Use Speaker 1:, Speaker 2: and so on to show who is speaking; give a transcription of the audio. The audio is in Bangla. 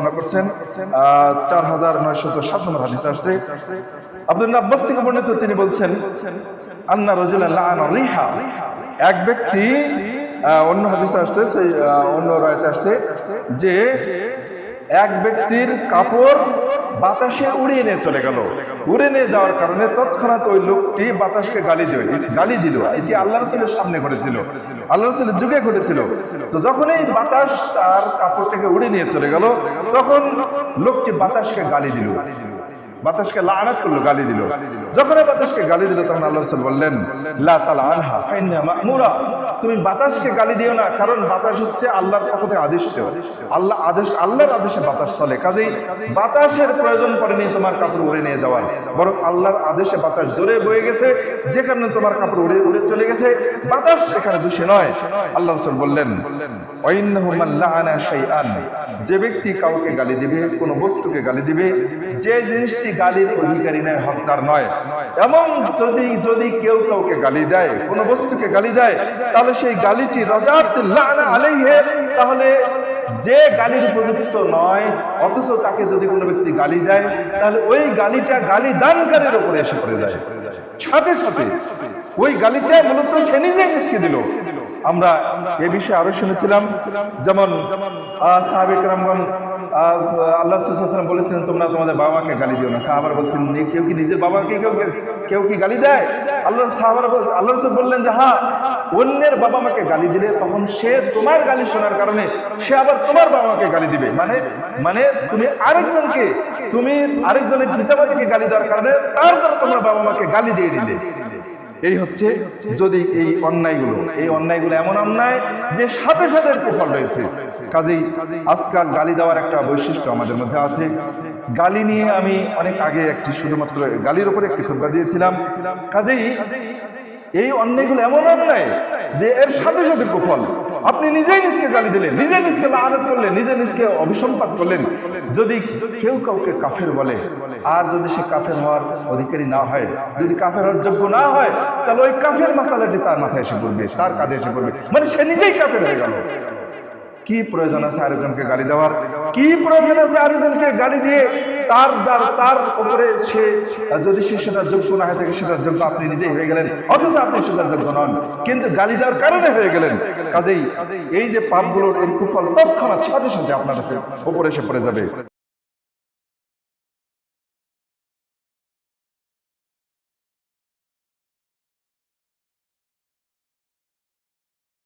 Speaker 1: মনে করছেন চার হাজার বর্ণিত তিনি বলছেন, আন্না রজুল্লাহ এক ব্যক্তি অন্য হাদিস আসছে, সেই অন্য রায়তে আসছে যে এক ব্যক্তির কাপড় বাতাসে উড়িয়ে নিয়ে চলে গেল। উড়ে নিয়ে যাওয়ার কারণে তৎক্ষণাৎ ওই লোকটি বাতাসকে গালি দিল গালি দিল। এটি আল্লাহ রসুলের সামনে ঘটেছিল। আল্লাহ রসুলের যুগে ঘটেছিল। তো যখন এই বাতাস তার কাপড়টাকে উড়ে নিয়ে চলে গেল, তখন লোকটি বাতাসকে গালি দিল। বাতাসকে লানাত করল, গালি দিল। যখন বাতাসকে গালি দিল, তখন আল্লাহ রসুল বললেন, লা তালা তুমি বাতাসকে গালি দিও না, কারণ বাতাস হচ্ছে আল্লাহর পক্ষ থেকে আদিষ্ট। আল্লাহ আদেশ, আল্লাহর আদেশে বাতাস চলে। কাজেই বাতাসের প্রয়োজন পড়েনি তোমার কাপড় উড়ে নিয়ে যাওয়ার বরং আল্লাহর আদেশে বাতাস জোরে বয়ে গেছে, যে কারণে তোমার কাপড় উড়ে উড়ে চলে গেছে। বাতাস এখানে দোষী নয়। আল্লাহ রসুল বললেন যে ব্যক্তি কাউকে গালি দিবে, কোনো বস্তুকে গালি দিবে, যে জিনিসটি গালির অধিকারী নয়, হকদার নয়। এমন যদি যদি কেউ কাউকে গালি দেয়, কোনো বস্তুকে গালি দেয়, তাহলে সেই গালিটি রজাত তাহলে যে গালির উপযুক্ত নয়, অথচ তাকে যদি কোনো ব্যক্তি গালি দেয়, তাহলে ওই গালিটা গালি দানকারীর উপরে এসে পড়ে যায়। সাথে সাথে ওই গালিটা মূলত সে নিজেই মিসকে দিল। আমরা এ বিষয়ে আরও শুনেছিলাম যেমন আহ, সাহাবে কেরামগণ আহ, আল্লাহ বলেছিলেন তোমরা তোমাদের বাবাকে গালি দিও না। সাহাবার বলছেন কেউ কি নিজের বাবাকে কেউ কেউ কি গালি দেয়? আল্লাহ সাহাবার আল্লাহ রসুল বললেন যে হ্যাঁ অন্যের বাবা মাকে গালি দিলে তখন সে তোমার গালি শোনার কারণে সে আবার তোমার বাবা মাকে গালি দিবে। মানে মানে তুমি আরেকজনকে তুমি আরেকজনের পিতামাতাকে গালি দেওয়ার কারণে তার দ্বারা তোমার বাবা মাকে গালি দিয়ে দিলে। এই হচ্ছে যদি এই অন্যায়গুলো এই অন্যায়গুলো এমন অন্যায় যে সাথে সাথে কুফল রয়েছে। কাজেই আজকাল গালি দেওয়ার একটা বৈশিষ্ট্য আমাদের মধ্যে আছে। গালি নিয়ে আমি অনেক আগে একটি শুধুমাত্র গালির উপরে একটি খুদ্া দিয়েছিলাম। কাজেই এই অন্যায়গুলো এমন অন্যায় যে এর সাথে সাথে কুফল আপনি নিজেই নিজকে গালি দিলেন, নিজে নিজকে লানত করলেন, নিজে নিজকে অভিসম্পাত করলেন। যদি কেউ কাউকে কাফের বলে, আর যদি সে কাফের হওয়ার অধিকারী না হয়, যদি কাফের হওয়ার যোগ্য না হয়, তাহলে ওই কাফের মশালাটি তার মাথায় এসে পড়বে, তার কাঁধে এসে পড়বে। মানে সে নিজেই কাফের হয়ে গেল। কি প্রয়োজন আছে আরেকজনকে গালি দেওয়ার? কি প্রয়োজন আছে আরেকজনকে গালি দিয়ে তার দ্বার তার উপরে সে যদি সে সেটার যোগ্য না হয়ে থাকে সেটার যোগ্য আপনি নিজেই হয়ে গেলেন। অথচ আপনি সেটার যোগ্য নন। কিন্তু গালি দেওয়ার কারণে হয়ে গেলেন। কাজেই এই যে পাপগুলোর এই কুফল তৎক্ষণাৎ সাথে সাথে আপনার উপরে এসে পড়ে যাবে।